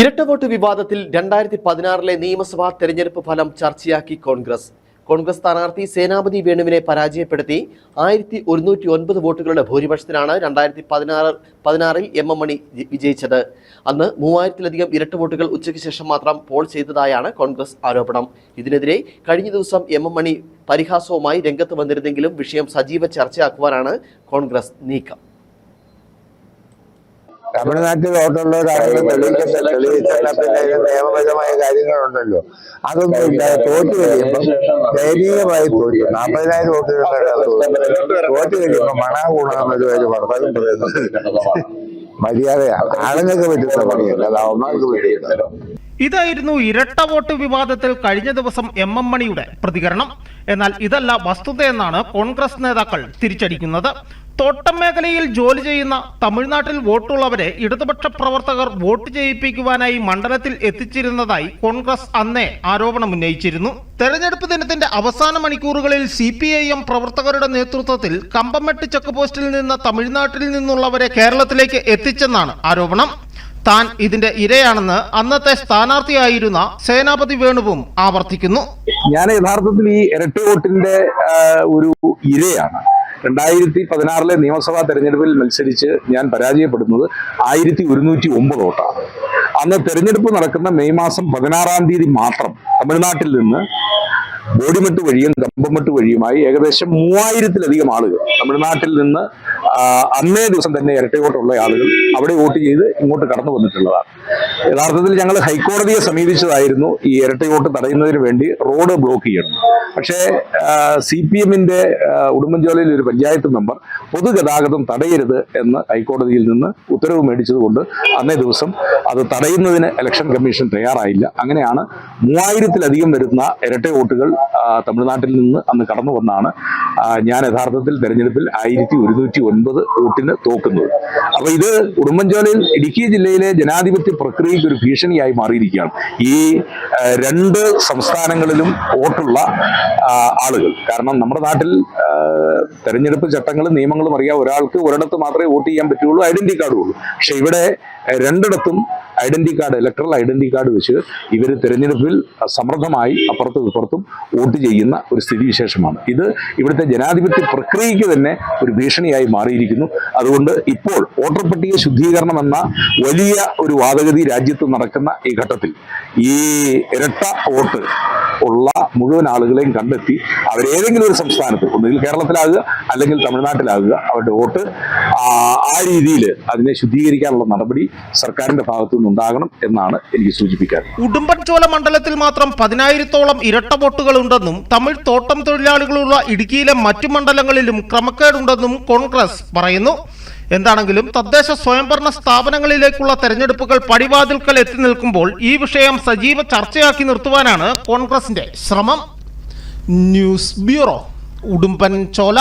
ഇരട്ട വോട്ട് വിവാദത്തിൽ രണ്ടായിരത്തി പതിനാറിലെ നിയമസഭാ തെരഞ്ഞെടുപ്പ് ഫലം ചർച്ചയാക്കി കോൺഗ്രസ്. കോൺഗ്രസ് സ്ഥാനാർത്ഥി സേനാപതി വേണുവിനെ പരാജയപ്പെടുത്തി ആയിരത്തി ഒരുന്നൂറ്റി ഒൻപത് വോട്ടുകളുടെ ഭൂരിപക്ഷത്തിലാണ് രണ്ടായിരത്തി പതിനാറ് പതിനാറിൽ എം എം മണി വിജയിച്ചത്. അന്ന് മൂവായിരത്തിലധികം ഇരട്ട വോട്ടുകൾ ഉച്ചയ്ക്ക് ശേഷം മാത്രം പോൾ ചെയ്തതായാണ് കോൺഗ്രസ് ആരോപണം. ഇതിനെതിരെ കഴിഞ്ഞ ദിവസം എം എം മണി പരിഹാസവുമായി രംഗത്ത് വന്നിരുന്നെങ്കിലും വിഷയം സജീവ ചർച്ചയാക്കുവാനാണ് കോൺഗ്രസ് നീക്കം. തമിഴ്നാട്ടിൽ വോട്ടുള്ളവരാണെന്ന് തെളിയിക്കട്ടെ തെളിയിച്ചാൽ പിന്നെ അതിന് നിയമപരമായ കാര്യങ്ങളുണ്ടല്ലോ. അതൊന്നും ഇല്ലാതെ തോറ്റ് കഴിയുമ്പോൾ ദയനീയമായി തോറ്റു നാൽപ്പതിനായിരം വോട്ടുകളുടെ തോറ്റ്. കഴിയുമ്പോൾ മണാ ഗുണമെന്നൊരു ഒരു ഭർത്താവും പറയുന്നത് മര്യാദയാണ് ആളുകൾക്ക് പറ്റുന്ന പണിയല്ല. അത് അവന്മാർക്ക് പറ്റില്ല ഇതായിരുന്നു ഇരട്ട വോട്ട് വിവാദത്തിൽ കഴിഞ്ഞ ദിവസം എം എം മണിയുടെ പ്രതികരണം. എന്നാൽ ഇതല്ല വസ്തുതയെന്നാണ് കോൺഗ്രസ് നേതാക്കൾ തിരിച്ചടിക്കുന്നത്. തോട്ടം മേഖലയിൽ ജോലി ചെയ്യുന്ന തമിഴ്നാട്ടിൽ വോട്ടുള്ളവരെ ഇടതുപക്ഷ പ്രവർത്തകർ വോട്ട് ചെയ്യിപ്പിക്കുവാനായി മണ്ഡലത്തിൽ എത്തിച്ചിരുന്നതായി കോൺഗ്രസ് അന്നേ ആരോപണം ഉന്നയിച്ചിരുന്നു. തെരഞ്ഞെടുപ്പ് ദിനത്തിന്റെ അവസാന മണിക്കൂറുകളിൽ സി പി ഐ എം പ്രവർത്തകരുടെ നേതൃത്വത്തിൽ കമ്പമെട്ട് ചെക്ക് പോസ്റ്റിൽ നിന്ന് തമിഴ്നാട്ടിൽ നിന്നുള്ളവരെ കേരളത്തിലേക്ക് എത്തിച്ചെന്നാണ് ആരോപണം. താൻ ഇതിന്റെ ഇരയാണെന്ന് അന്നത്തെ സ്ഥാനാർത്ഥിയായിരുന്ന സേനാപതി വേണുവും ആവർത്തിക്കുന്നു. ഞാൻ യഥാർത്ഥത്തിൽ ഈ ഇരട്ടി വോട്ടിന്റെ ഒരു ഇരയാണ്. രണ്ടായിരത്തി പതിനാറിലെ നിയമസഭാ തെരഞ്ഞെടുപ്പിൽ മത്സരിച്ച് ഞാൻ പരാജയപ്പെടുന്നത് ആയിരത്തി ഒരുന്നൂറ്റി ഒമ്പത് വോട്ടാണ്. അന്ന് തെരഞ്ഞെടുപ്പ് നടക്കുന്ന മെയ് മാസം പതിനാറാം തീയതി മാത്രം തമിഴ്നാട്ടിൽ നിന്ന് ബോഡിമെട്ട് വഴിയും കമ്പമെട്ട് വഴിയുമായി ഏകദേശം മൂവായിരത്തിലധികം ആളുകൾ തമിഴ്നാട്ടിൽ നിന്ന് അന്നേ ദിവസം തന്നെ ഇരട്ട വോട്ടുള്ള ആളുകൾ അവിടെ വോട്ട് ചെയ്ത് ഇങ്ങോട്ട് കടന്നു വന്നിട്ടുള്ളതാണ്. യഥാർത്ഥത്തിൽ ഞങ്ങൾ ഹൈക്കോടതിയെ സമീപിച്ചതായിരുന്നു ഈ ഇരട്ട വോട്ട് തടയുന്നതിന് വേണ്ടി റോഡ് ബ്ലോക്ക് ചെയ്യണം. പക്ഷേ സി പി എമ്മിന്റെ ഉടുമ്പൻചോലയിൽ ഒരു പഞ്ചായത്ത് മെമ്പർ പൊതുഗതാഗതം തടയരുത് എന്ന് ഹൈക്കോടതിയിൽ നിന്ന് ഉത്തരവ് മേടിച്ചതുകൊണ്ട് അന്നേ ദിവസം അത് തടയുന്നതിന് ഇലക്ഷൻ കമ്മീഷൻ തയ്യാറായില്ല. അങ്ങനെയാണ് മൂവായിരത്തിലധികം വരുന്ന ഇരട്ട വോട്ടുകൾ തമിഴ്നാട്ടിൽ നിന്ന് അന്ന് കടന്നു വന്നാണ്. ഞാൻ യഥാർത്ഥത്തിൽ തെരഞ്ഞെടുപ്പിൽ ആയിരത്തി ഒരുന്നൂറ്റി ഒൻപത് വോട്ടിന് തോക്കുന്നത് അപ്പൊ ഇത് ഉടുമ്പൻചോലയിൽ ഇടുക്കി ജില്ലയിലെ ജനാധിപത്യ പ്രക്രിയയ്ക്ക് ഒരു ഭീഷണിയായി മാറിയിരിക്കുകയാണ്. ഈ രണ്ട് സംസ്ഥാനങ്ങളിലും വോട്ടുള്ള ആളുകൾ. കാരണം നമ്മുടെ നാട്ടിൽ തെരഞ്ഞെടുപ്പ് ചട്ടങ്ങളും നിയമങ്ങളും അറിയാം ഒരാൾക്ക് ഒരിടത്ത് മാത്രമേ വോട്ട് ചെയ്യാൻ പറ്റുള്ളൂ ഐഡന്റി കാർഡുള്ളൂ. പക്ഷെ ഇവിടെ രണ്ടിടത്തും identity card electoral identity card വെച്ച് ഇവർ തെരഞ്ഞെടുപ്പിൽ സമൃദ്ധമായി അപ്പുറത്തും ഇപ്പുറത്തും വോട്ട് ചെയ്യുന്ന ഒരു സ്ഥിതിവിശേഷമാണ്. ഇത് ഇവിടുത്തെ ജനാധിപത്യ പ്രക്രിയയ്ക്ക് തന്നെ ഒരു ഭീഷണിയായി മാറിയിരിക്കുന്നു. അതുകൊണ്ട് ഇപ്പോൾ വോട്ടർ പട്ടിക ശുദ്ധീകരണം എന്ന വലിയ ഒരു വാദഗതി രാജ്യത്ത് നടക്കുന്ന ഈ ഘട്ടത്തിൽ ഈ ഇരട്ട വോട്ട് ഉള്ള മുഴുവൻ ആളുകളെയും കണ്ടെത്തി അവരേതെങ്കിലും ഒരു സംസ്ഥാനത്ത് ഒന്നുകിൽ കേരളത്തിലാകുക അല്ലെങ്കിൽ തമിഴ്നാട്ടിലാകുക അവരുടെ വോട്ട് ആ രീതിയിൽ അതിനെ ശുദ്ധീകരിക്കാനുള്ള നടപടി സർക്കാരിന്റെ ഭാഗത്തു നിന്നുണ്ടാകണം എന്നാണ് എനിക്ക് സൂചിപ്പിക്കാൻ. ഉടുമ്പൻചോല മണ്ഡലത്തിൽ മാത്രം പതിനായിരത്തോളം ഇരട്ട വോട്ടുകൾ ഉണ്ടെന്നും തമിഴ് തോട്ടം തൊഴിലാളികളുള്ള ഇടുക്കിയിലെ മറ്റു മണ്ഡലങ്ങളിലും ക്രമക്കേടുണ്ടെന്നും കോൺഗ്രസ് പറയുന്നു. എന്താണെങ്കിലും തദ്ദേശ സ്വയംഭരണ സ്ഥാപനങ്ങളിലേക്കുള്ള തെരഞ്ഞെടുപ്പുകൾ പടിവാതിൽക്കൽ എത്തി നിൽക്കുമ്പോൾ ഈ വിഷയം സജീവ ചർച്ചയാക്കി നിർത്തുവാനാണ് കോൺഗ്രസിന്റെ ശ്രമം. News bureau Udumbanchola.